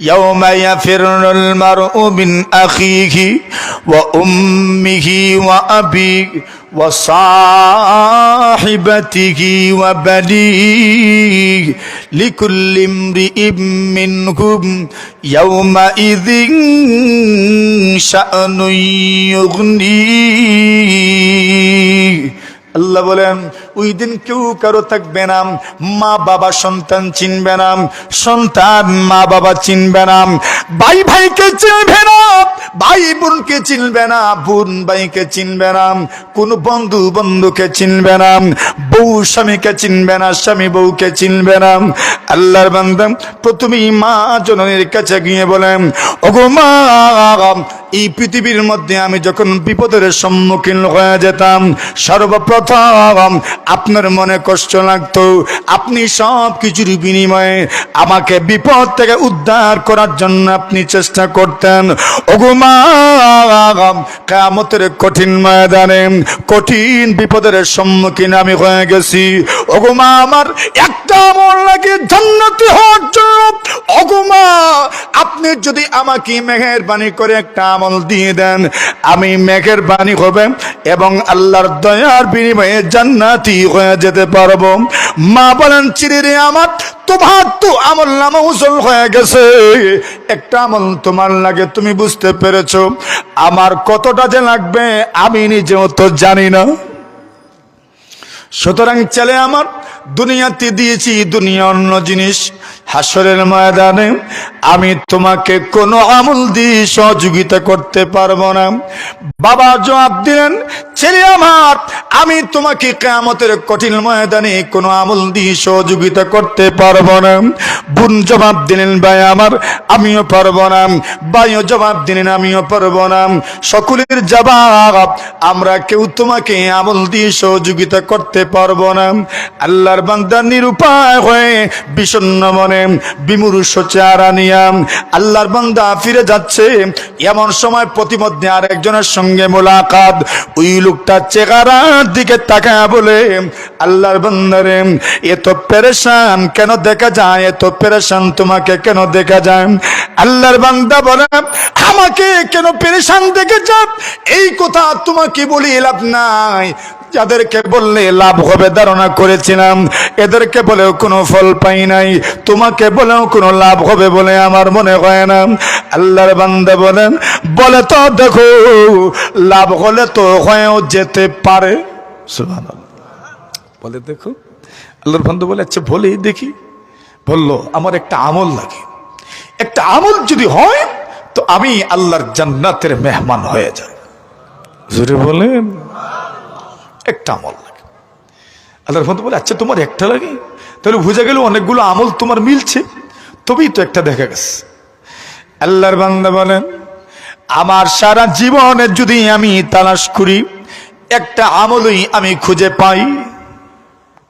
يوم يفر المرء من أخيه وأمه وأبيه وصاحبته وبنيه لكل امرئ منهم يومئذ شأن يغنيه. আল্লাহ বলেন, ওই দিন কেউ কারও থাকবে না, মা বাবা সন্তান চিনবে না, সন্তান মা বাবা চিনবে না, ভাই ভাইকে চিনবে না, ভাই বোনকে চিনবে না, বোন ভাইকে চিনবে না, কোন বন্ধু বন্ধুকে চিনবে না বউ স্বামীকে চিনবে না, স্বামী বউকে চিনবে না। আল্লাহর বান্দা প্রথমেই মা জননীর কাছে গিয়ে বলেন, ওগো মা, এই পৃথিবীর মধ্যে আমি যখন বিপদের সম্মুখীন হয়ে যেতাম, সর্বপ্রথম আপনার মনে কষ্ট লাগতো। আপনি সব কিছুর বিনিময়ে আমাকে বিপদ থেকে উদ্ধার করার জন্য আপনি চেষ্টা করতেন। ওগুমা কামতের কঠিন ময়দানে কঠিন বিপদের সম্মুখীন আমি হয়ে গেছি। ওগুমা আমার একটা আমল লাগে জান্নাতি হওয়ার জন্য। ওগুমা আপনি যদি আমাকে মেঘের বাণী করে একটা আমল দিয়ে দেন, আমি মেঘের বাণী হবে এবং আল্লাহর দয়ার বিনিময়ে জান্নাতি হয়ে যেতে পারব। মা বলেন, চিরে আমার, তোমার তো আমল নামা উজল হয়ে গেছে। একটা আমল তোমার লাগে, তুমি বুঝতে পেরেছ। আমার কতটা যে লাগবে, আমি নিজেও তো জানি না। সুতরাং চলে আমার দুনিয়াতে দিয়েছি দুনিয়া অন্য জিনিস। হাসরের ময়দানে আমি তোমাকে কোনো আমল দিয়ে সহযোগিতা করতে পারব না। বাবা জবাব দিলেন, ছেলে আমার, আমি তোমাকে কেয়ামতের কঠিন ময়দানে কোনো আমল দিয়ে সহযোগিতা করতে পারব না। বোন জবাব দিলেন, ভাই আমার, আমিও পারব না। ভাইও জবাব দিলেন, আমিও পারব না। সকলের জবাব, আমরা কেউ তোমাকে আমল দিয়ে সহযোগিতা করতে পারব না। আল্লাহর বান্দা নিরুপায় হয়ে বিষণ্ন মনে বিমুরুষ চেহারা নিয়াম আল্লাহর বান্দা ফিরে যাচ্ছে। এমন সময় প্রতিমধ্যে আর একজনের সঙ্গে মোলাকাত। ওই লোকটা চেহারার দিকে তাকায় বলে আল্লাহর বান্দারে, এত পেরেশান কেন দেখা যায়? এত পেরেশান তোমাকে কেন দেখা যায়? আল্লাহর বান্দা বলে, আমাকে কেন পেরেশান দেখে যাব এই কথা তোমাকে বলি লাভ নাই। যাদেরকে বললে লাভ হবে ধারণা করেছিলাম, এদেরকে বলেও কোনো ফল পাই নাই। তোমাকে বলেও কোনো লাভ হবে বলে আমার মনে হয় না। আল্লাহর বান্দা বলেন বলে তো দেখো, লাভ হলে তো হয়েও যেতে পারে। সুবহানাল্লাহ। বলে, দেখো, আল্লাহর বন্ধু বলে আচ্ছা বলেই দেখি। বলল, আমার একটা আমল লাগে। একটা আমল যদি হয়, তো আমি আল্লাহর জান্নাতের মেহমান হয়ে যাব। জোরে বলেন, একটা আমল লাগে। আল্লাহর বন্ধু বলে আচ্ছা তোমার একটা লাগে? তাহলে বুঝা গেল অনেকগুলো আমল তোমার মিলছে, তবেই তো একটা দেখা গেছে। আল্লাহর বান্দা বলেন, আমার সারা জীবনে যদি আমি তালাশ করি, একটা আমলই আমি খুঁজে পাই।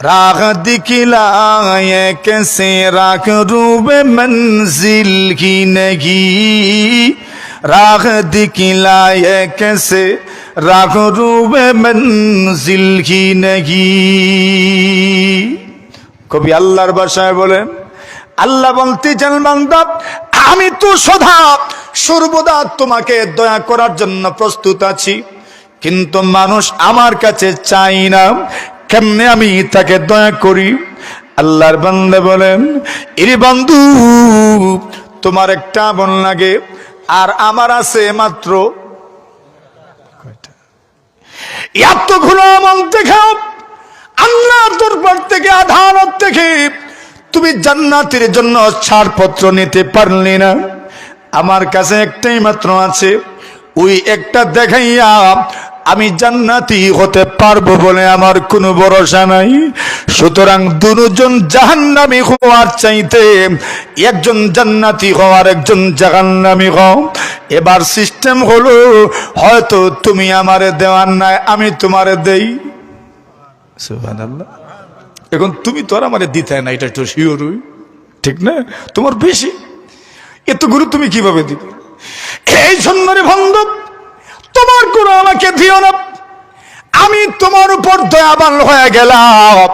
রাগ দিখিলায় কেসে রাগ রূপে মঞ্জিল কি নগি রাগ দিখিলায় কেসে রাগ রূপে মঞ্জিল কি নগি কবি আল্লাহর বাসায় বলেন, আল্লাহ বলতে চান বান্দা, আমি তো সদা সর্বদা তোমাকে দয়া করার জন্য প্রস্তুত আছি, কিন্তু মানুষ আমার কাছে চাই না কেমনে আমি তাকে দয়া করি? আল্লাহর বান্দা বলেন এরে বন্ধু, তোমার একটা মন লাগে, আর আমার আছে মাত্র এতগুলো আমল দেখাও আল্লাহর দরবার থেকে আধারত থেকে, তুমি জান্নাতের জন্য ছাড়পত্র নিতে পারলে না। আমার কাছে একটাই মাত্র আছে, ওই একটা দেখাইয়া আমি জান্নাতি হতে পারব বলে আমার কোনো ভরসা নাই। সুতরাং দুজন জাহান্নামি হওয়ার চাইতে একজন জান্নাতি হওয়ার একজন জাহান্নামি হও। এবার সিস্টেম হলো, হয়তো তুমি আমারে দেওয়ার নাই, আমি তোমারে দেই। এখন তুমি তো আর আমারে দিতে না এটা একটু শিওর ঠিক না? তোমার বেশি। এতগুলো তুমি কীভাবে দিবে? এই জন্য রে বান্ধব তোমার গুণ আমাকে দিও না। আমি তোমার উপর দয়াবান হয়ে গেলাম।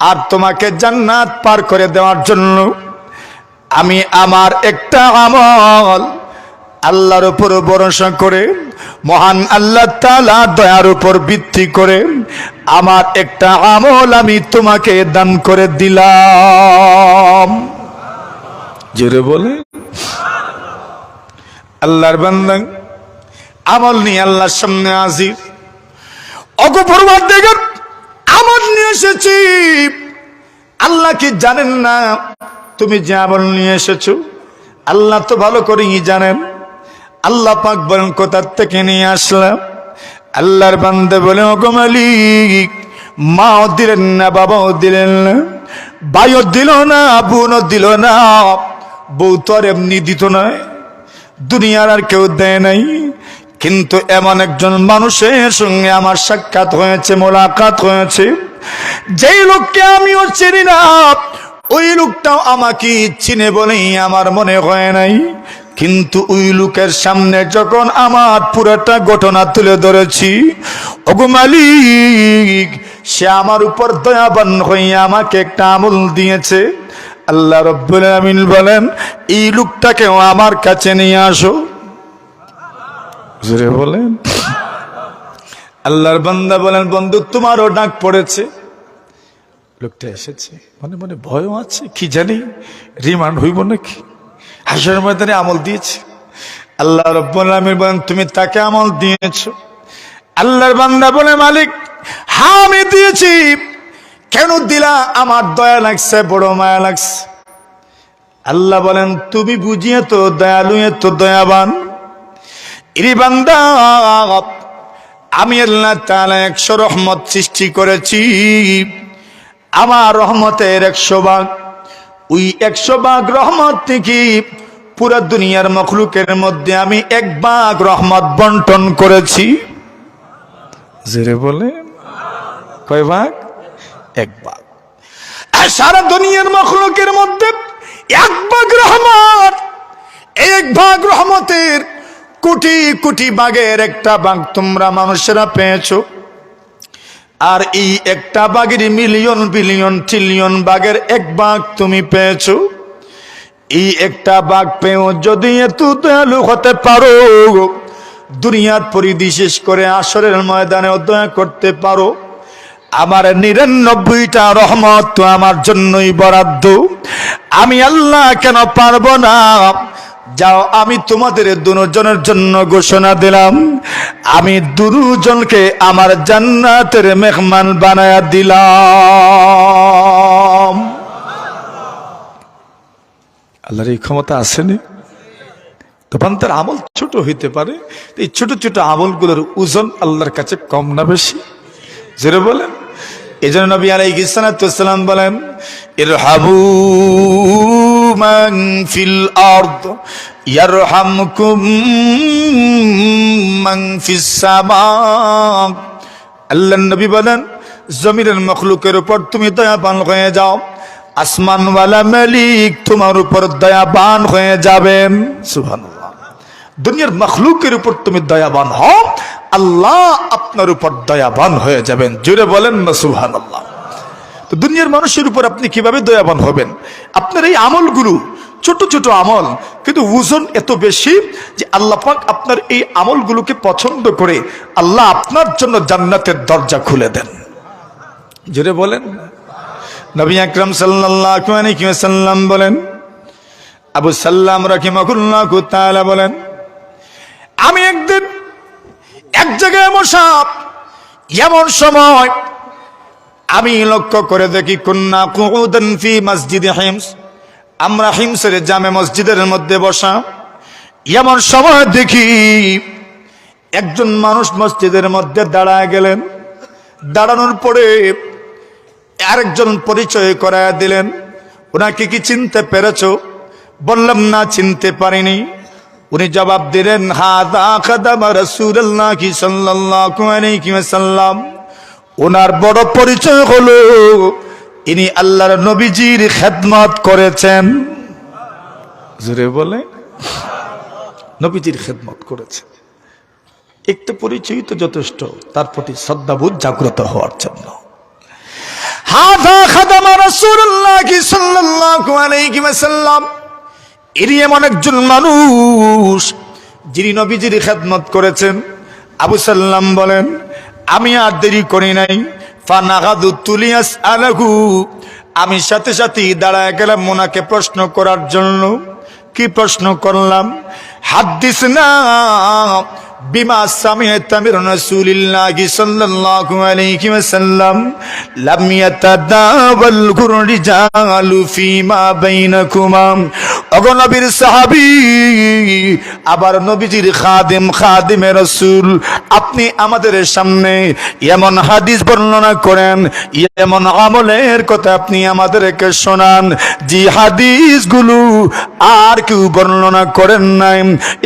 আর তোমাকে জান্নাত পার করে দেওয়ার জন্য আমি আমার একটা আমল আল্লাহর উপর ভরসা করে, মহান আল্লাহ তালা দয়ার উপর ভিত্তি করে আমার একটা আমল আমি তোমাকে দান করে দিলাম। জোরে বলে আল্লাহর বান্দা আমল নিয়ে আল্লাহর সামনে হাজির। অগপরবার দেখেন আমল নিয়ে এসেছি। আল্লাহ কি জানেন না? তুমি যে আমল নিয়ে এসেছ, আল্লাহ তো ভালো করেই জানেন। আল্লাহ পাক বলেন কোথার থেকে নিয়ে আসলাম? আল্লাহর বান্দে বলে মালিক, মাও দিলেন না, বাবাও দিলেন না, ভাইও দিল না, বোনও দিল না, বউ তো আর এমনি দিত নয়। দুনিয়ার আর কেউ দেয় নাই কিন্তু এমন একজন মানুষের সঙ্গে আমার সাক্ষাৎ হয়েছে, মোলাকাত হয়েছে। যেই লোককে আমিও চিনি না, ওই লোকটাও আমাকে চিনে বলেই আমার মনে হয় নাই। কিন্তু ওই লোকের সামনে যখন আমার পুরোটা ঘটনা তুলে ধরেছি, ওগো মালিক, সে আমার উপর দয়াবান হইয়া আমাকে একটা আমল দিয়েছে। আল্লাহ রব্বুল আমিন বলেন, এই লোকটাকেও আমার কাছে নিয়ে আসো। জোরে বলেন। আল্লাহর বান্দা বলেন বন্ধু তোমারও ডাক পড়েছে। লোকটা এসেছে, মনে মনে ভয়ও আছে, কি জানি, রিমান্ড হইব নাকি? হাসের ময়দানে আমল দিয়েছে। আল্লাহ রব্বুল বলেন, তুমি তাকে আমল দিয়েছ। আল্লাহর বান্দা বলে, মালিক হ্যাঁ আমি দিয়েছি। কেন দিলা? আমার দয়া লাগছে, বড় মায়া লাগছে। আল্লাহ বলেন, তুমি বুঝিয়ে তো, দয়ালু তো দয়াবান। ইরি আমি আল্লাহ তাআলা একশো রহমত সৃষ্টি করেছি। আমার রহমতের একশো ভাগ। ওই একশো ভাগ রহমত থেকে পুরো দুনিয়ার মখলুকের মধ্যে আমি এক ভাগ রহমত বন্টন করেছি। জেরে বলে। কয় ভাগ? এক ভাগ। আর সারা দুনিয়ার মখলুকের মধ্যে এক ভাগ রহমত, এক ভাগ রহমতের কোটি কোটি বাঘের একটা বাঘ তোমরা মানুষেরা পেয়েছ। আর এই একটা বাঘের মিলিয়ন, বিলিয়ন ট্রিলিয়ন বাঘের এক বাঘ তুমি পেয়েছ। এই একটা বাঘ পেয়েও যদি এত দয়ালু হতে পারো দুনিয়ার পরিধি শেষ করে আসরের ময়দানে দয়া করতে পারো। আমার নিরানব্বইটা রহমত আমার জন্যই বরাদ্দ। আমি আল্লাহ কেন পারব না? যাও, আমি তোমাদের দুজনের জন্য ঘোষণা দিলাম। আমি দুজনকে আমার জান্নাতের মেহমান বানায়া দিলাম। আল্লাহর এই ক্ষমতা আসেনি? তখন তার আমল ছোট হইতে পারে এই ছোট ছোট আমলগুলোর ওজন আল্লাহর কাছে কম না বেশি? জোরে বলেন। এই জন্য নবী আলাইসালাম বলেন ইরহাবু মান ফিল ইয়ারহামকুম মান ফিস সামা আল্লাহ নবী বলেন, জমিনের মখলুকের উপর তুমি দয়াবান হয়ে যাও, আসমানওয়ালা মালিক তোমার উপর দয়াবান হয়ে যাবেন সুবহানাল্লাহ। দুনিয়ার মখলুকের উপর তুমি দয়াবান হও, আল্লাহ আপনার উপর দয়াবান হয়ে যাবেন। জুড়ে বলেন না সুহান আল্লাহ তো দুনিয়ার মানুষের উপর আপনি কীভাবে দয়াবান হবেন? আপনার এই আমলগুলো, ছোট ছোট আমল, কিন্তু ওজন এত বেশি যে আল্লাহ পাক আপনার এই আমলগুলোকে পছন্দ করে আল্লাহ আপনার জন্য জান্নাতের দরজা খুলে দেন। জুড়ে বলেন। নবী আকরাম ওয়াসাল্লাম বলেন, আবু সাল্লাম রাহিমাহুল্লাহু তাআলা বলেন, আমি একদিন এক জায়গায় বসা এমন সময় আমি লক্ষ্য করে দেখি কন্যা কুউদান ফি মসজিদে হিমস। আমরা হিমসের জামে মসজিদের মধ্যে বসা। এমন সময় দেখি, একজন মানুষ মসজিদের মধ্যে দাঁড়ায় গেলেন। দাঁড়ানোর পরে আরেকজন পরিচয় করায় দিলেন, ওনাকে কি চিনতে পেরেছ? বললাম, না, চিনতে পারিনি। উনি জবাব দিলেন, হাদা খাদামা রসুল্লাহ কি সাল্লাহ সাল্লাল্লাহু আলাইহি ওয়াসাল্লাম। ওনার বড় পরিচয় হলো, ইনি আল্লাহর নবীজির খেদমত করেছেন। জোরে বলে। নবীজির খেদমত করেছেন। একটু পরিচয় তো যথেষ্ট, তার প্রতি শ্রদ্ধাবোধ জাগ্রত হওয়ার জন্য। মানুষ যিনি নবীজির খেদমত করেছেন। আবু সাল্লাম বলেন আমি আর দেরি করি নাই। ফানাগাদু তুলিয়াস আলাহু আমি সাথে সাথে দাঁড়ায় গেলাম মোনাকে প্রশ্ন করার জন্য। কি প্রশ্ন করলাম? হাদিস না। বিমা সাল্লাল্লাহু আলাইহি ওয়াসাল্লাম, লাম গুররিজালু ফিমা বাইনাকুমা। ওগো নবীর সাহাবী, আবার নবীজির খাদেম আপনি আমাদের সামনে এমন হাদিস বর্ণনা করেন, এমন আমলের কথা আপনি আমাদেরকে শোনান, যে হাদিসগুলো আর কেউ বর্ণনা করেন নাই।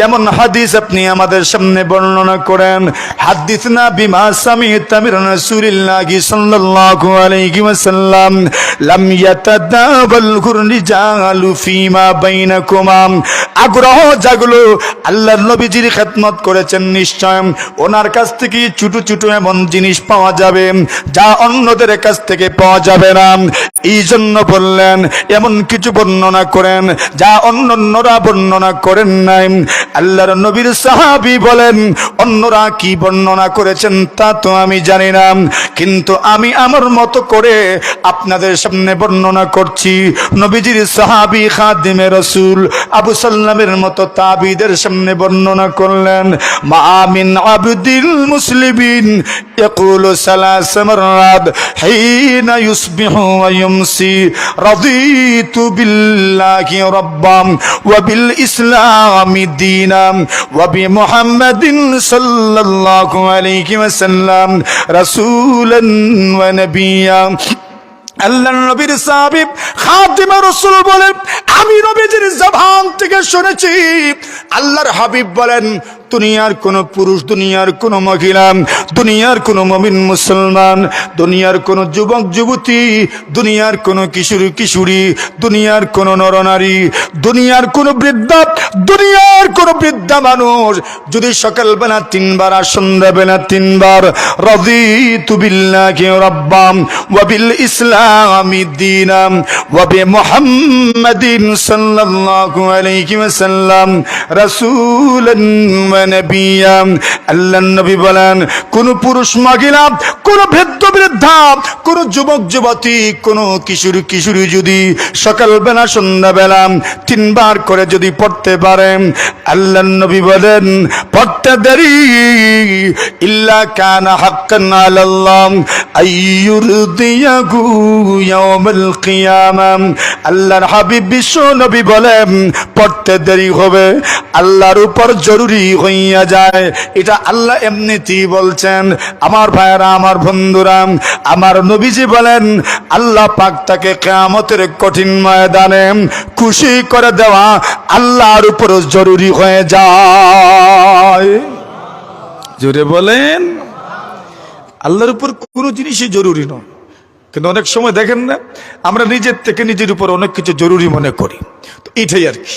এমন হাদিস আপনি আমাদের সামনে বর্ণনা করেন, হাদিস না বিমা সামি তামির সাল্লাল্লাহু আলাইহি ওয়াসাল্লাম, লাম ইয়াতাদাবাল ফিমা বাইনাকুমা আগ্রহ জাগলো, আল্লাহর নবীজির খেদমত করেছেন নিশ্চয় ওনার কাছ থেকে ছোট ছোট এমন জিনিস পাওয়া যাবে, যা অন্যদের কাছ থেকে পাওয়া যাবে না এই জন্য বললেন, এমন কিছু বর্ণনা করেন, যা অন্যরা বর্ণনা করেন নাই আল্লাহর নবীর সাহাবি বলেন অন্যরা কি বর্ণনা করেছেন তা তো আমি জানি না কিন্তু আমি আমার মতো করে আপনাদের সামনে বর্ণনা করছি নবীজির সাহাবি খাদিমে রসুল আবু সাল্লামের মতো তাবিদের সামনে বর্ণনা করলেন মা মিন আবদিল মুসলিমিন يقول ثلاث مرات حين يصبح ويمسي رضيت بالله ربا وبالإسلام دينا وبمحمد সাল্লাল্লাহু আলাইহি ওয়াসাল্লাম, রাসূলান ওয়া নবিয়্যা আল্লাহ নবীর সাহাবিব খাতিমা রসুল বলেন, আমি নবীজির জবান থেকে শুনেছি, আল্লাহর হাবিব বলেন দুনিয়ার কোন পুরুষ, দুনিয়ার কোন মহিলা, দুনিয়ার কোন মমিন মুসলমান, দুনিয়ার কোন যুবক, যুবতী, দুনিয়ার কোন কিশোর, কিশোরী, দুনিয়ার কোন নরনারী, দুনিয়ার কোন বৃদ্ধা, দুনিয়ার কোন বৃদ্ধা মানুষ। যদি সকালবেলা তিনবার আর সন্ধ্যাবেলা তিনবার রদি তুবিল্লাহি রব্বাম ওয়াবিল ইসলামি দিনাম ওয়াবি মুহাম্মাদিন সাল্লাল্লাহু আলাইহি ওয়াসাল্লাম রাসূলান আল্লাহর নবী বলেন, কোন পুরুষ মহিলা কোন বৃদ্ধ কোন যুবক, যুবতী, কোন কিশোর, কিশোরী যদি সকালবেলা, সন্ধ্যাবেলা তিনবার করে যদি পড়তে পারেন আল্লাহর নবী বলেন, পড়তে দেরি, ইল্লা আলাল্লাহ, আইয়ুরদিয়াহু ইয়াউমাল কিয়ামা। আল্লাহর হাবিব বিশ্ব নবী বলেন, পড়তে দেরি হবে, আল্লাহর উপর জরুরি হইয়া যায়। এটা আল্লাহ এমনিতেই বলছেন, আমার ভাইয়েরা, আমার বন্ধুরা, আমার নবীজি বলেন, আল্লাহ পাক তাকে কেয়ামতের কঠিন ময়দানে খুশি করে দেওয়া আল্লাহর উপর জরুরি হয়ে যায়। জোরে বলেন, আল্লাহর উপর কোনো জিনিসই জরুরি নয়। কিন্তু অনেক সময় দেখেন না, আমরা নিজের থেকে নিজের উপর অনেক কিছু জরুরি মনে করি। তো এটাই আর কি।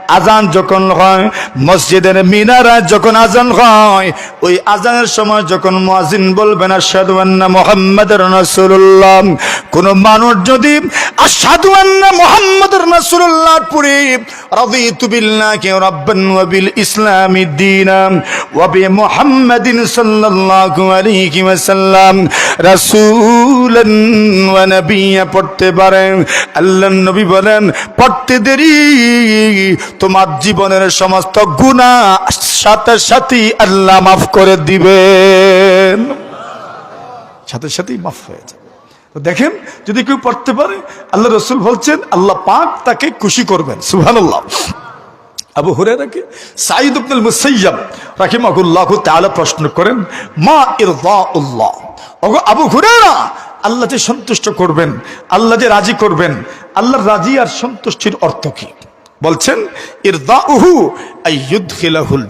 আজান যখন হয়, মসজিদের মিনারা যখন আজান হয়, ওই আজানের সময় যখন মুয়াজ্জিন বলবেন আশহাদু আন্না মুহাম্মাদার রাসূলুল্লাহ কোন মানুষ যদি আশহাদু আন্না মুহাম্মাদার রাসূলুল্লাহ পড়ে, রাদিতু বিল্লাহি রাব্বান ওয়া বিল ইসলামি দীনাম ওয়া বি মুহাম্মাদিন সাল্লাল্লাহু আলাইহি ওয়াসাল্লাম রাসূলান ওয়া নাবিয়্যা পড়তে পারেন। আল্লাহ নবী বলেন, পড়তে দেরি তোমার জীবনের সমস্ত গুণা সাথে সাথে আল্লাহ মাফ করে দিবেন। সাথে সাথেই মাফ হয়ে যাবে। তো দেখেন, যদি কেউ পড়তে পারে, আল্লাহ রসুল বলছেন, আল্লাহ পাক তাকে খুশি করবেন। সুবহানাল্লাহ। আবু হুরায়রাকে সাইদ ইবনুল মুসাইয়াব রাহিমাহুল্লাহ তাহলে প্রশ্ন করেন, মা ইরদাউল্লাহ? ওগো আবু হুরায়রা, আল্লাহ যে সন্তুষ্ট করবেন, আল্লাহ যে রাজি করবেন, আল্লাহর রাজি আর সন্তুষ্টির অর্থ কি? বলছেন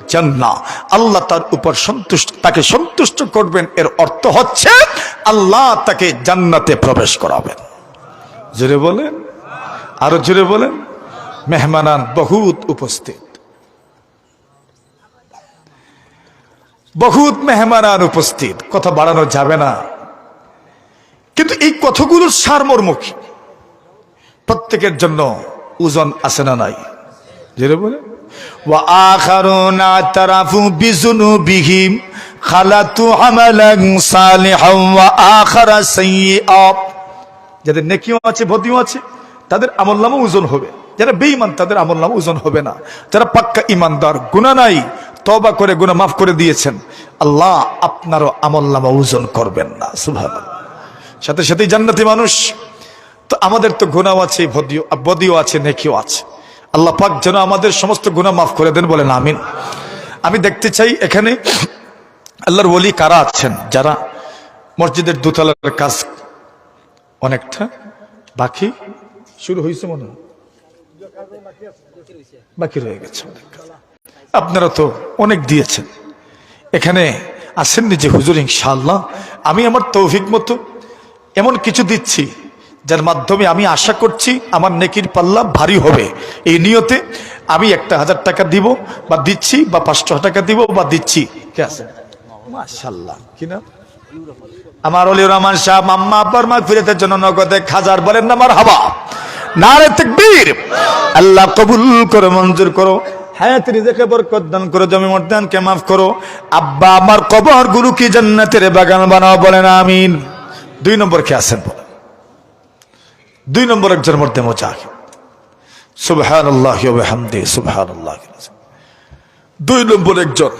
জান্নাহ আল্লাহ তার উপর সন্তুষ্ট, তাকে সন্তুষ্ট করবেন। এর অর্থ হচ্ছে, আল্লাহ তাকে জান্নাতে প্রবেশ করাবেন। জোরে বলেন, আরও জোরে বলেন। মেহমানান বহুত উপস্থিত। বহুত মেহমানান উপস্থিত। কথা বাড়ানো যাবে না। কিন্তু এই কথাগুলোর সারমর্মুখী প্রত্যেকের জন্য ওজন আছে না নাই যেটা বলে وآخرون اعترفوا بذنوبهم خلطوا عملا صالحا وآخر سيئا যাদের নেকিও আছে বদিও আছে তাদের আমল নামও ওজন হবে যারা বেঈমান তাদের আমল নামও ওজন হবে না যারা পাক্কা ইমানদার গুনাহ নাই তবা করে গুনাহ মাফ করে দিয়েছেন আল্লাহ আপনারও আমল নামা ওজন করবেন না সুবহানাল্লাহ সাথে সাথেই জান্নাতি মানুষ তো আমাদের তো গুনাও আছে, বদিও বদিও আছে, নেকিও আছে। আল্লাহ পাক যেন আমাদের সমস্ত গুণা মাফ করে দেন বলেন, আমিন। আমি দেখতে চাই এখানে আল্লাহর ওলি কারা আছেন? যারা মসজিদের দোতলার কাজ অনেকটা বাকি শুরু হয়েছে মনে হয়। বাকি রয়ে গেছে আপনারা তো অনেক দিয়েছেন। এখানে আসেননি যে হুজুর ইনশাআল্লাহ। আমি আমার তৌফিক মতো এমন কিছু দিচ্ছি যার মাধ্যমে আমি আশা করছি আমার নেকির পাল্লা ভারী হবে। এই নিয়তে আমি একটা হাজার টাকা দিব, বা দিচ্ছি, বা পাঁচশো টাকা দিব, বা দিচ্ছি। কে আছে? মাশাল্লাহ কি না আমার অলি রহমান শাহ মাম্মা আব্বার মা ফিরেতে জন্য নগদে খাজার বলেন না আমার হাবা নারে তকবীর। আল্লাহ কবুল করো, মঞ্জুর করো। করো আব্বা, আমার কবর গুরু কি জান্নাতের বাগান বানাও বলেন, আমিন। দুই নম্বর কে আছেন বলেন দুই নম্বর একজন মধ্যে মোজাহিদ। সুবহান আল্লাহ সুবহান আল্লাহ দুই নম্বর একজন।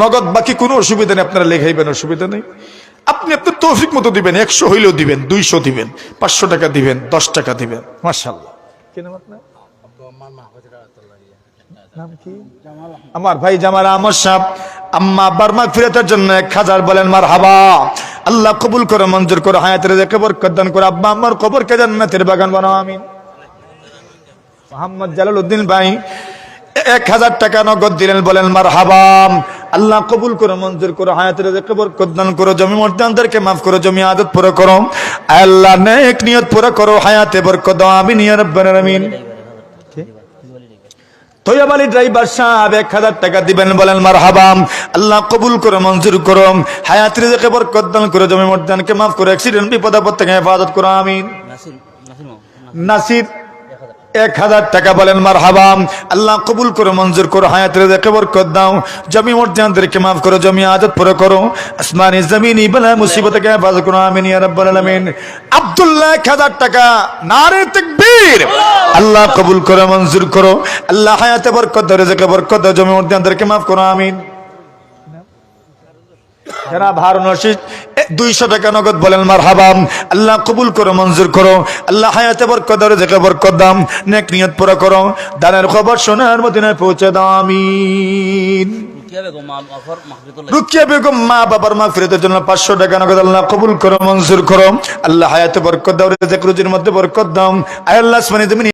নগদ বাকি কোনো অসুবিধা নেই, আপনারা লেখাইবেন, অসুবিধা নেই। আপনি আপনার তৌফিক মতো দিবেন, একশো হইলেও দিবেন, দুইশো দিবেন, পাঁচশো টাকা দিবেন, দশ টাকা দিবেন মার্শাল্লাহ আমার ভাই জামাল আমার সাহ আম্মা বার্মা ফিরাতের জন্য এক হাজার বলেন মার হাবা আল্লাহ কবুল করে, মঞ্জুর করে, হায়াতের রেখে বরকত দান করে। আব্বা আমার কবরকে জান্নাতের বাগান বানাও, আমিন। মোহাম্মদ জালাল উদ্দিন ভাই, এক হাজার টাকা নগদ দিলেন, বলেন মার হাবাম আল্লাহ কবুল করো, মঞ্জুর করো, হায়াতের রেখে বরকত দান করো, জমি মর্দানদেরকে মাফ করো, জমি আদত পুরো করো। আল্লাহ নেক নিয়ত পুরো করো, হায়াতে বরকত দাও, আমিন, ইয়া রাব্বাল আলামিন। তৈয়ব আলী ড্রাইভার সাহেব এক হাজার টাকা দিবেন বলেন মার হাবাম আল্লাহ কবুল করো মঞ্জুর করো। হায়াত রিজেকে বরকত দান করো জমি মর্দানকে মাফ করে অ্যাক্সিডেন্ট বিপদ আপদ থেকে হেফাজত করো আমিন। নাসির নাসির মামা, নাসির এক হাজার টাকা বলেন মার হাবাম আল্লাহ কবুল করো, মঞ্জুর করো হায়াত রেজেকে বরকত দাও। জমি মর্যাদাদেরকে মাফ করো, জমি আদত পুরো করো। আসমানি জমিনি বলা মুসিবতকে হেফাজত করো, আমিন ইয়া রাব্বাল আলামিন। আব্দুল্লাহ এক হাজার টাকা, নারে তাকবীর। আল্লাহ কবুল করো, মঞ্জুর করো। আল্লাহ হায়াতে বরকত দাও, রেজেকে বরকত দাও, জমি মর্যাদাদেরকে মাফ করো, আমিন। যারা ভার নসিদ দুইশো টাকা নগদ বলেন মার হাবাম আল্লাহ কবুল করো মঞ্জুর করো। আল্লাহ হায়াতে বরকত দাম নেক নিয়ত পুরো করো। দানের খবর সোনার মদিনায় পৌঁছে দাও আমিন। রুকিয়া বেগম মা বাবার মা ফিরতের জন্য পাঁচশো টাকা নগদ আল্লাহ কবুল করো মঞ্জুর করো। আল্লাহ হায়াতে বরকত দাও রেজেক রুজির মধ্যে বরকত আয় আল্লাহ আসমানি জমিন